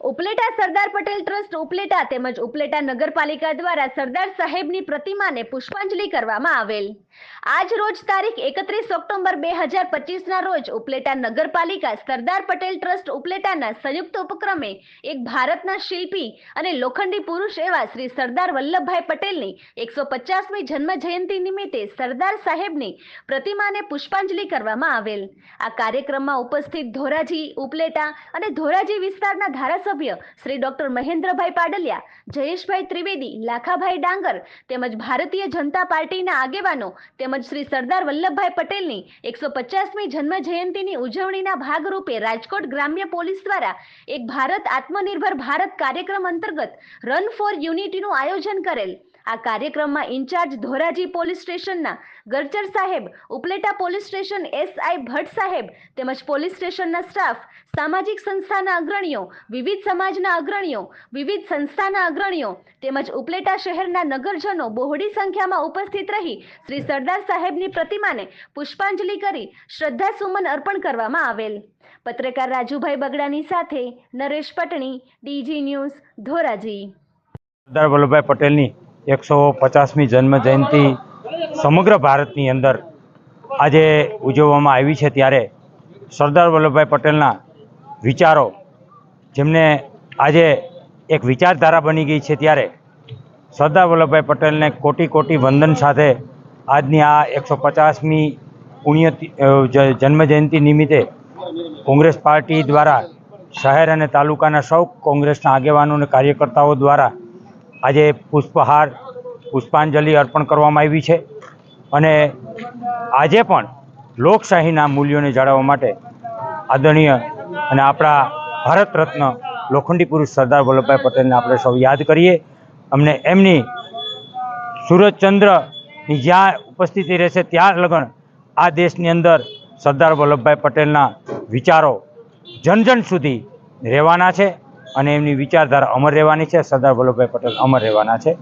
Upleta Sardar Patel trust Upleta તેમજ ઉપલેટા નગરપાલિકા દ્વારા સરદાર સાહેબની પ્રતિમાને પુષ્પાંજલિ કરવામાં આવેલ. આજ રોજ તારીખ એકત્રીસ ઓક્ટોબર બે હજાર પચીસના રોજ ઉપલેટા નગરપાલિકા સરદાર પટેલ ટ્રસ્ટ ઉપલેટાના સંયુક્ત ઉપક્રમે એક ભારતના શિલ્પી અને લોખંડી પુરુષ એવા શ્રી સરદાર વલ્લભભાઈ પટેલની એકસો પચાસમી જન્મ જયંતિ નિમિત્તે સરદાર સાહેબની પ્રતિમાને પુષ્પાંજલિ કરવામાં આવેલ. આ કાર્યક્રમમાં ઉપસ્થિત ધોરાજી ઉપલેટા અને ધોરાજી વિસ્તારના ધારાસભ્ય શ્રી ડોક્ટર મહેન્દ્રભાઈ પાડલિયા, જયેશભાઈ ત્રિવેદી, લાખાભાઈ ડાંગર તેમજ ભારતીય જનતા પાર્ટીના આગેવાનો તેમજ શ્રી સરદાર વલ્લભભાઈ પટેલની એકસો પચાસમી જન્મ જયંતિની ઉજવણીના ભાગરૂપે રાજકોટ ગ્રામ્ય પોલીસ દ્વારા એક ભારત આત્મનિર્ભર ભારત કાર્યક્રમ અંતર્ગત રન ફોર યુનિટીનું આયોજન કરેલ. આ કાર્યક્રમમાં ઇન્ચાર્જ ધોરાજી પોલીસ સ્ટેશનના ગરચર સાહેબ, Upleta police station SI Bhatt સાહેબ તેમજ પોલીસ સ્ટેશનના સ્ટાફ, સામાજિક સંસ્થાના અગ્રણીઓ, વિવિધ સમાજના અગ્રણીઓ, વિવિધ સંસ્થાના અગ્રણીઓ તેમજ ઉપલેટા શહેરના નગરજનો બહોળી સંખ્યામાં ઉપસ્થિત રહી શ્રી સરદાર સાહેબની પ્રતિમાને પુષ્પાંજલિ કરી શ્રદ્ધાસુમન અર્પણ કરવામાં આવેલ. પત્રકાર રાજુભાઈ બગડાની સાથે નરેશ પટણી, ડીજી ન્યૂઝ, ધોરાજી. સરદાર વલ્લભભાઈ પટેલની એકસો પચાસમી જન્મ જયંતિ સમગ્ર ભારતની અંદર આજે ઉજવવામાં આવી છે ત્યારે સરદાર વલ્લભભાઈ પટેલના વિચારો, જેમને આજે એક વિચારધારા બની ગઈ છે ત્યારે સરદાર વલ્લભભાઈ પટેલને કોટી કોટી વંદન સાથે આજની આ એકસો પચાસમી પુણ્ય જન્મ જયંતિ નિમિત્તે કોંગ્રેસ પાર્ટી દ્વારા શહેર અને તાલુકાના સૌ કોંગ્રેસના આગેવાનો અને કાર્યકર્તાઓ દ્વારા આજે પુષ્પહાર, પુષ્પાંજલિ અર્પણ કરવામાં આવી છે. અને આજે પણ લોકશાહીના મૂલ્યોને જાળવવા માટે આદરણીય અને આપણા ભારત રત્ન લોખંડી પુરુષ સરદાર વલ્લભભાઈ પટેલને આપણે સૌ યાદ કરીએ. અમને એમની સૂરજચંદ્રની જ્યાં ઉપસ્થિતિ રહેશે ત્યાં લગન આ દેશની અંદર સરદાર વલ્લભભાઈ પટેલના વિચારો જન જન સુધી રહેવાના છે. અને એમની વિચારધારા અમર રહેવાની છે સરદાર વલ્લભભાઈ પટેલ અમર રહેવાના છે.